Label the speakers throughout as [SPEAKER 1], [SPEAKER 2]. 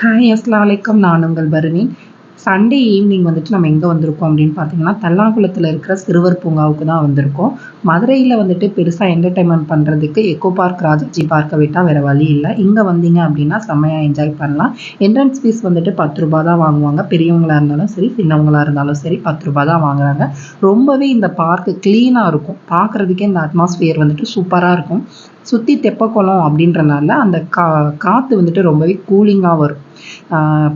[SPEAKER 1] Hi அஸ்லாம் வலைக்கம் நான் உங்கள் பருவின் சண்டே ஈவினிங் வந்துட்டு நம்ம எங்கே வந்திருக்கோம் அப்படின்னு பார்த்தீங்கன்னா தல்லாகுளத்தில் இருக்கிற சிறுவர் பூங்காவுக்கு தான் வந்திருக்கோம். மதுரையில் வந்துட்டு பெருசாக என்டர்டைன்மெண்ட் பண்ணுறதுக்கு எக்கோ பார்க் ராஜாஜி பார்க்கை விட்டால் வேறு வழி இல்லை. இங்கே வந்தீங்க அப்படின்னா செம்மையாக என்ஜாய் பண்ணலாம். என்ட்ரன்ஸ் ஃபீஸ் வந்துட்டு பத்து ரூபா தான் வாங்குவாங்க. பெரியவங்களாக இருந்தாலும் சரி சின்னவங்களாக இருந்தாலும் சரி பத்து ரூபா தான் வாங்குறாங்க. ரொம்பவே இந்த பார்க்கு க்ளீனாக இருக்கும். பார்க்குறதுக்கே இந்த அட்மாஸ்ஃபியர் வந்துட்டு சூப்பராக இருக்கும். சுற்றி தெப்பக்குளம் அப்படின்றனால அந்த கா காற்று வந்துட்டு ரொம்பவே கூலிங்காக வரும்.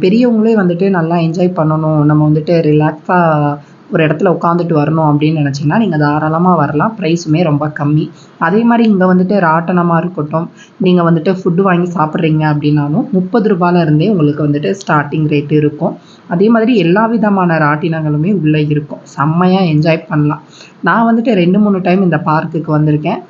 [SPEAKER 1] பெரியவங்களே வந்துட்டு நல்லா என்ஜாய் பண்ணணும். நம்ம வந்துட்டு ரிலாக்ஸாக ஒரு இடத்துல உட்காந்துட்டு வரணும் அப்படின்னு நினச்சிங்கன்னா நீங்கள் தாராளமாக வரலாம். ப்ரைஸுமே ரொம்ப கம்மி. அதே மாதிரி இங்கே வந்துட்டு ராட்டனமாக இருக்கட்டும் நீங்கள் வந்துட்டு ஃபுட்டு வாங்கி சாப்பிட்றீங்க அப்படின்னாலும் முப்பது ரூபாயிலருந்தே உங்களுக்கு வந்துட்டு ஸ்டார்டிங் ரேட்டு இருக்கும். அதே மாதிரி எல்லா விதமான ராட்டினங்களுமே உள்ளே இருக்கும். செம்மையாக என்ஜாய் பண்ணலாம். நான் வந்துட்டு ரெண்டு மூணு டைம் இந்த பார்க்குக்கு வந்திருக்கேன்.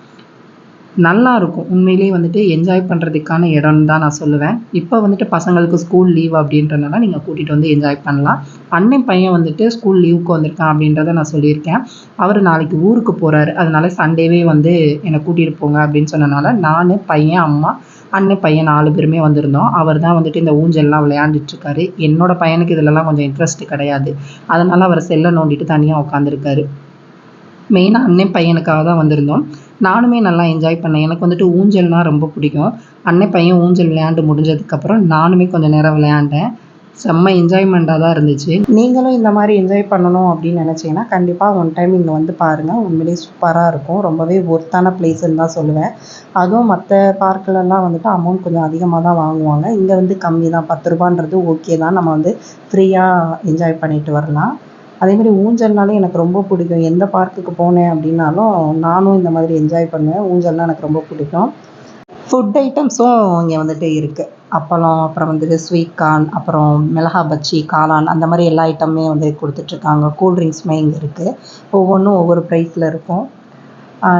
[SPEAKER 1] நல்லா இருக்கும் உண்மையிலேயே வந்துட்டு என்ஜாய் பண்ணுறதுக்கான இடம்னு தான் நான் சொல்லுவேன். இப்போ வந்துட்டு பசங்களுக்கு ஸ்கூல் லீவ் அப்படின்றனால நீங்கள் கூட்டிகிட்டு வந்து என்ஜாய் பண்ணலாம். அண்ணன் பையன் வந்துட்டு ஸ்கூல் லீவுக்கு வந்திருக்கான் அப்படின்றத நான் சொல்லியிருக்கேன். அவர் நாளைக்கு ஊருக்கு போகிறாரு அதனால சண்டேவே வந்து என்னை கூட்டிகிட்டு போங்க அப்படின்னு சொன்னனால நான் பையன் அம்மா அண்ணன் பையன் நாலு பேருமே வந்திருந்தோம். அவர் தான் வந்துட்டு இந்த ஊஞ்சல்லாம் விளையாண்டுட்டுருக்காரு என்னோட பையனுக்கு இதிலலாம் கொஞ்சம் இன்ட்ரெஸ்ட் கிடையாது. அதனால் அவர் செல்லை நோண்டிட்டு தனியாக உட்காந்துருக்காரு மெயினாக அண்ணன் பையனுக்காக தான் வந்திருந்தோம். நானுமே நல்லா என்ஜாய் பண்ணேன். எனக்கு வந்துட்டு ஊஞ்சல்னால் ரொம்ப பிடிக்கும். அண்ணன் பையன் ஊஞ்சல் விளையாண்டு முடிஞ்சதுக்கப்புறம் நானுமே கொஞ்சம் நேரம் விளையாண்டேன். செம்ம என்ஜாய்மெண்ட்டாக தான் இருந்துச்சு. நீங்களும் இந்த மாதிரி என்ஜாய் பண்ணணும் அப்படின்னு நினச்சிங்கன்னா கண்டிப்பாக ஒன் டைம் இங்கே வந்து பாருங்கள் உண்மையிலேயே சூப்பராக இருக்கும். ரொம்பவே ஒர்த்தான பிளேஸ்ன்னு தான் சொல்லுவேன். அதுவும் மற்ற பார்க்கிலலாம் வந்துட்டு அமௌண்ட் கொஞ்சம் அதிகமாக தான் வாங்குவாங்க. இங்கே வந்து கம்மி தான். பத்து ரூபான்றது ஓகே தான். நம்ம வந்து ஃப்ரீயாக என்ஜாய் பண்ணிட்டு வரலாம். அதேமாதிரி ஊஞ்சல்னாலே எனக்கு ரொம்ப பிடிக்கும். எந்த பார்க்குக்கு போனேன் அப்படின்னாலும் நானும் இந்த மாதிரி என்ஜாய் பண்ணுவேன். ஊஞ்சல்னால் எனக்கு ரொம்ப பிடிக்கும். ஃபுட் ஐட்டம்ஸும் இங்கே வந்துட்டு இருக்குது அப்பளம் அப்புறம் வந்துட்டு ஸ்வீட் கார்ன் அப்புறம் மிளகா பஜ்ஜி காளான் அந்த மாதிரி எல்லா ஐட்டமுமே வந்து கொடுத்துட்ருக்காங்க கூல்ட்ரிங்க்ஸுமே இங்கே இருக்குது ஒவ்வொன்றும் ஒவ்வொரு ப்ரைஸில் இருக்கும்.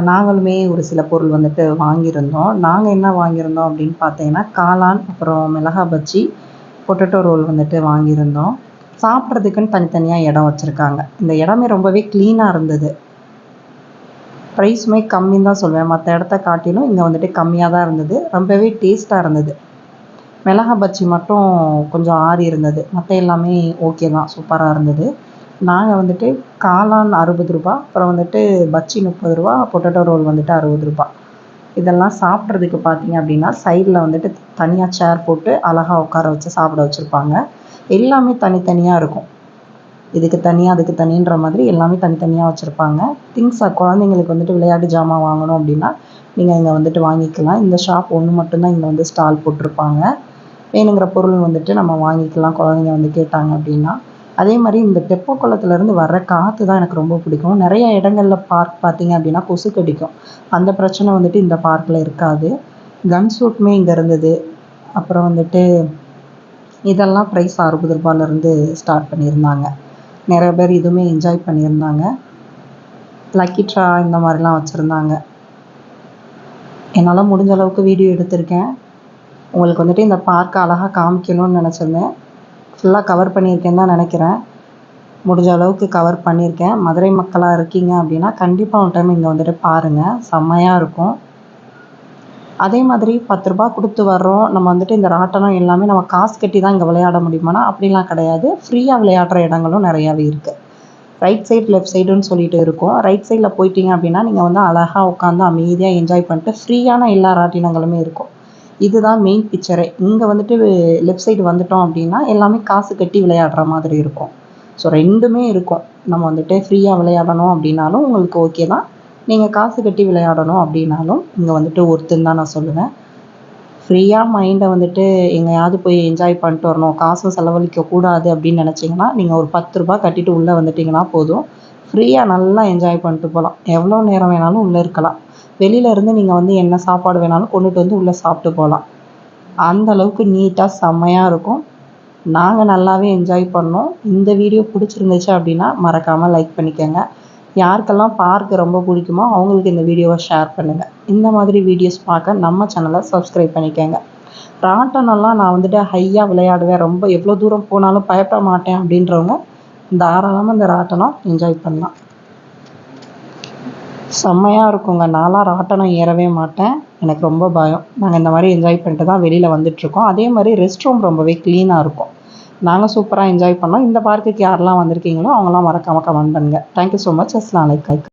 [SPEAKER 1] நாங்களுமே ஒரு சில பொருள் வந்துட்டு வாங்கியிருந்தோம். நாங்கள் என்ன வாங்கியிருந்தோம் அப்படின்னு பார்த்தீங்கன்னா காளான் அப்புறம் மிளகா பஜ்ஜி பொட்டேட்டோ ரோல் வந்துட்டு வாங்கியிருந்தோம். சாப்பிட்றதுக்குன்னு தனித்தனியாக இடம் வச்சுருக்காங்க. இந்த இடமே ரொம்பவே க்ளீனாக இருந்தது. ப்ரைஸுமே கம்மின்னு தான் சொல்லுவேன் மற்ற இடத்த காட்டிலும் இங்கே வந்துட்டு கம்மியாக தான் இருந்தது. ரொம்பவே டேஸ்ட்டாக இருந்தது. மிளகா பஜ்ஜி மட்டும் கொஞ்சம் ஆறி இருந்தது. மற்ற எல்லாமே ஓகே தான். சூப்பராக இருந்தது. நாங்கள் வந்துட்டு காளான் அறுபது ரூபா அப்புறம் வந்துட்டு பஜ்ஜி முப்பது ரூபா பொட்டேட்டோ ரோல் வந்துட்டு அறுபது ரூபா இதெல்லாம் சாப்பிட்றதுக்கு பார்த்தீங்க அப்படின்னா சைடில் வந்துட்டு தனியாக சேர் போட்டு அழகாக உட்கார வச்சு சாப்பிட வச்சுருப்பாங்க. எல்லாமே தனித்தனியாக இருக்கும். இதுக்கு தனியாக அதுக்கு தனின்ற மாதிரி எல்லாமே தனித்தனியாக வச்சுருப்பாங்க. திங்ஸை குழந்தைங்களுக்கு வந்துட்டு விளையாட்டு ஜாமான் வாங்கணும் அப்படின்னா நீங்கள் இங்கே வந்துட்டு வாங்கிக்கலாம். இந்த ஷாப் ஒன்று மட்டும்தான் இங்கே வந்து ஸ்டால் போட்டிருப்பாங்க. வேணுங்கிற பொருள் வந்துட்டு நம்ம வாங்கிக்கலாம் குழந்தைங்க வந்து கேட்டாங்க அப்படின்னா. அதே மாதிரி இந்த தெப்பக்குளத்துலேருந்து வர்ற காற்று தான் எனக்கு ரொம்ப பிடிக்கும். நிறைய இடங்களில் பார்க் பார்த்தீங்க அப்படின்னா கொசு கடிக்கும் அந்த பிரச்சனை வந்துட்டு இந்த பார்க்கில் இருக்காது. கன் சூட்டுமே இங்கே இருந்தது. அப்புறம் வந்துட்டு இதெல்லாம் ப்ரைஸ் அறுபது ரூபாயிலேருந்து ஸ்டார்ட் பண்ணியிருந்தாங்க. நிறைய பேர் இதுவுமே என்ஜாய் பண்ணியிருந்தாங்க. லக்கி ட்ரா இந்த மாதிரிலாம் வச்சுருந்தாங்க. என்னால் முடிஞ்ச அளவுக்கு வீடியோ எடுத்திருக்கேன். உங்களுக்கு வந்துட்டு இந்த பார்க்கை அழகாக காமிக்கணும்னு நினச்சிருந்தேன். ஃபுல்லாக கவர் பண்ணியிருக்கேன்னு தான் நினைக்கிறேன். முடிஞ்ச அளவுக்கு கவர் பண்ணியிருக்கேன். மதுரை மக்களாக இருக்கீங்க அப்படின்னா கண்டிப்பாக ஒரு டைம் இங்கே வந்துட்டு பாருங்கள் செம்மையாக இருக்கும். அதே மாதிரி பத்து ரூபா கொடுத்து வர்றோம். நம்ம வந்துட்டு இந்த ராட்டனம் எல்லாமே நம்ம காசு கட்டி தான் இங்கே விளையாட முடியுமானா அப்படிலாம் கிடையாது. ஃப்ரீயாக விளையாடுற இடங்களும் நிறையாவே இருக்குது ரைட் சைட் லெஃப்ட் சைடுன்னு சொல்லிட்டு இருக்கும். ரைட் சைடில் போயிட்டீங்க அப்படின்னா நீங்கள் வந்து அழகாக உட்காந்து அமைதியாக என்ஜாய் பண்ணிட்டு ஃப்ரீயான எல்லா ராட்டினங்களுமே இருக்கும். இதுதான் மெயின் பிக்சரே இங்கே வந்துட்டு லெஃப்ட் சைடு வந்துட்டோம் அப்படின்னா எல்லாமே காசு கட்டி விளையாடுற மாதிரி இருக்கும். ஸோ ரெண்டுமே இருக்கும். நம்ம வந்துட்டு ஃப்ரீயாக விளையாடணும் அப்படின்னாலும் உங்களுக்கு ஓகே தான். நீங்கள் காசு கட்டி விளையாடணும் அப்படின்னாலும் இங்கே வந்துட்டு ஒருத்தன் தான் நான் சொல்லுவேன். ஃப்ரீயாக மைண்டை வந்துட்டு எங்கேயாவது போய் என்ஜாய் பண்ணிட்டு வரணும். காசும் செலவழிக்க கூடாது அப்படின்னு நினச்சிங்கன்னா நீங்கள் ஒரு பத்து ரூபா கட்டிட்டு உள்ளே வந்துட்டிங்கன்னா போதும். ஃப்ரீயாக நல்லா என்ஜாய் பண்ணிட்டு போகலாம் எவ்வளோ நேரம் வேணாலும் உள்ளே இருக்கலாம். வெளியிலேருந்து நீங்கள் வந்து என்ன சாப்பாடு வேணாலும் கொண்டுட்டு வந்து உள்ளே சாப்பிட்டு போகலாம் அந்த அளவுக்கு நீட்டாக செம்மையாக இருக்கும். நாங்கள் நல்லாவே என்ஜாய் பண்ணோம். இந்த வீடியோ பிடிச்சிருந்துச்சு அப்படின்னா மறக்காமல் லைக் பண்ணிக்கோங்க. யாருக்கெல்லாம் பார்க்க ரொம்ப பிடிக்குமோ அவங்களுக்கு இந்த வீடியோவை ஷேர் பண்ணுங்கள் இந்த மாதிரி வீடியோஸ் பார்க்க நம்ம சேனலை சப்ஸ்கிரைப் பண்ணிக்கோங்க. ராட்டனெல்லாம் நான் வந்துட்டு ஹையாக விளையாடுவேன். ரொம்ப எவ்வளோ தூரம் போனாலும் பயப்பட மாட்டேன் அப்படின்றவங்க தாராளமாக இந்த ராட்டனம் என்ஜாய் பண்ணலாம். செம்மையாக இருக்குங்க. நான்லாம் ராட்டனம் ஏறவே மாட்டேன். எனக்கு ரொம்ப பயம். நாங்கள் இந்த மாதிரி என்ஜாய் பண்ணிட்டு தான் வெளியில் வந்துட்டுருக்கோம் அதே மாதிரி ரெஸ்ட் ரூம் ரொம்பவே க்ளீனாக இருக்கும். நாங்கள் சூப்பராக என்ஜாய் பண்ணோம். இந்த பார்க்குக்கு யாரெல்லாம் வந்திருக்கீங்களோ அவங்களாம் மறக்காமல் கமெண்ட் பண்ணுங்கள் தேங்க்யூ ஸோ மச் அஸ்லாம் லைக்